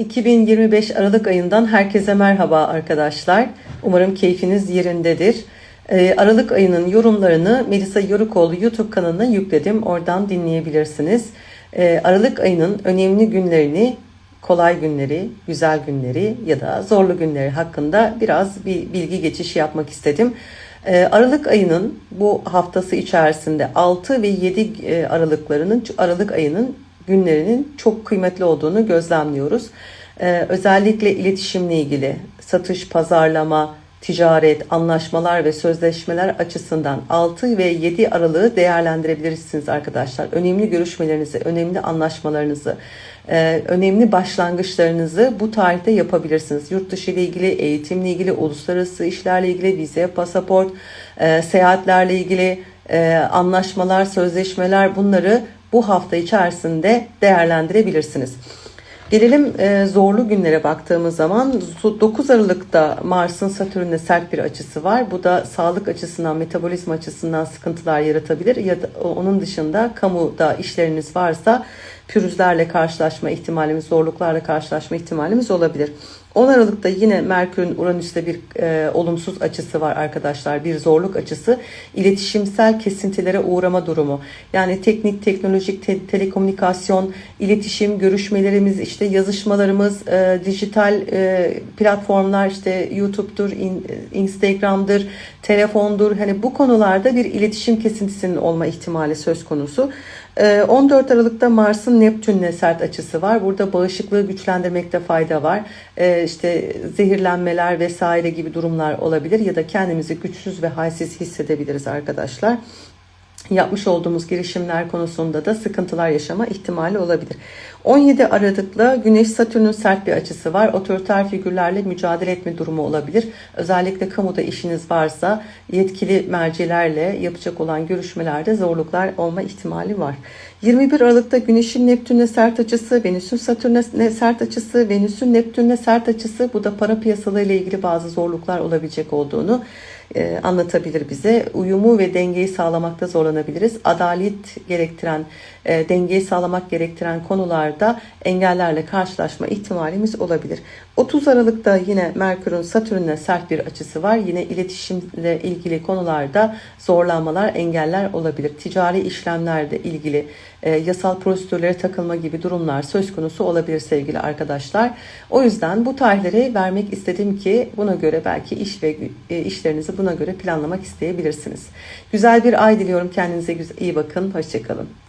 2025 Aralık ayından herkese merhaba arkadaşlar. Umarım keyfiniz yerindedir. Ee, Aralık ayının yorumlarını Melisa Yorukoğlu YouTube kanalına yükledim. Oradan dinleyebilirsiniz. Ee, Aralık ayının önemli günlerini, kolay günleri, güzel günleri ya da zorlu günleri hakkında biraz bir bilgi geçişi yapmak istedim. Ee, Aralık ayının bu haftası içerisinde 6 ve 7 Aralıklarının Aralık ayının günlerinin çok kıymetli olduğunu gözlemliyoruz. Ee, özellikle iletişimle ilgili satış, pazarlama, ticaret, anlaşmalar ve sözleşmeler açısından 6 ve 7 Aralık'ı değerlendirebilirsiniz arkadaşlar. Önemli görüşmelerinizi, önemli anlaşmalarınızı, e, önemli başlangıçlarınızı bu tarihte yapabilirsiniz. Yurt dışı ile ilgili, eğitimle ilgili, uluslararası işlerle ilgili, vize, pasaport, e, seyahatlerle ilgili e, anlaşmalar, sözleşmeler bunları bu hafta içerisinde değerlendirebilirsiniz. Gelelim e, zorlu günlere baktığımız zaman 9 Aralık'ta Mars'ın Satürn'e sert bir açısı var. Bu da sağlık açısından, metabolizma açısından sıkıntılar yaratabilir. Ya da onun dışında kamuda işleriniz varsa pürüzlerle karşılaşma ihtimalimiz, zorluklarla karşılaşma ihtimalimiz olabilir. 10 Aralık'ta yine Merkür'ün Uranüs'te bir e, olumsuz açısı var arkadaşlar. Bir zorluk açısı. İletişimsel kesintilere uğrama durumu. Yani teknik, teknolojik, te- telekomünikasyon, iletişim, görüşmelerimiz, işte yazışmalarımız, e, dijital e, platformlar, işte YouTube'dur, in, Instagram'dır, telefondur. Hani bu konularda bir iletişim kesintisinin olma ihtimali söz konusu. 14 Aralık'ta Mars'ın Neptün'le sert açısı var. Burada bağışıklığı güçlendirmekte fayda var. İşte zehirlenmeler vesaire gibi durumlar olabilir ya da kendimizi güçsüz ve halsiz hissedebiliriz arkadaşlar yapmış olduğumuz girişimler konusunda da sıkıntılar yaşama ihtimali olabilir. 17 Aralık'la Güneş Satürn'ün sert bir açısı var. Otoriter figürlerle mücadele etme durumu olabilir. Özellikle kamuda işiniz varsa yetkili mercilerle yapacak olan görüşmelerde zorluklar olma ihtimali var. 21 Aralık'ta Güneş'in Neptün'e sert açısı, Venüs'ün Satürn'e sert açısı, Venüs'ün Neptün'e sert açısı bu da para piyasaları ile ilgili bazı zorluklar olabilecek olduğunu e, anlatabilir bize. Uyumu ve dengeyi sağlamakta zorlanabiliriz. Adalet gerektiren, e, dengeyi sağlamak gerektiren konularda engellerle karşılaşma ihtimalimiz olabilir. 30 Aralık'ta yine Merkür'ün Satürn'le sert bir açısı var. Yine iletişimle ilgili konularda zorlanmalar, engeller olabilir. Ticari işlemlerle ilgili e, yasal prosedürlere takılma gibi durumlar söz konusu olabilir sevgili arkadaşlar. O yüzden bu tarihleri vermek istedim ki buna göre belki iş ve e, işlerinizi buna göre planlamak isteyebilirsiniz. Güzel bir ay diliyorum. Kendinize iyi bakın. Hoşçakalın.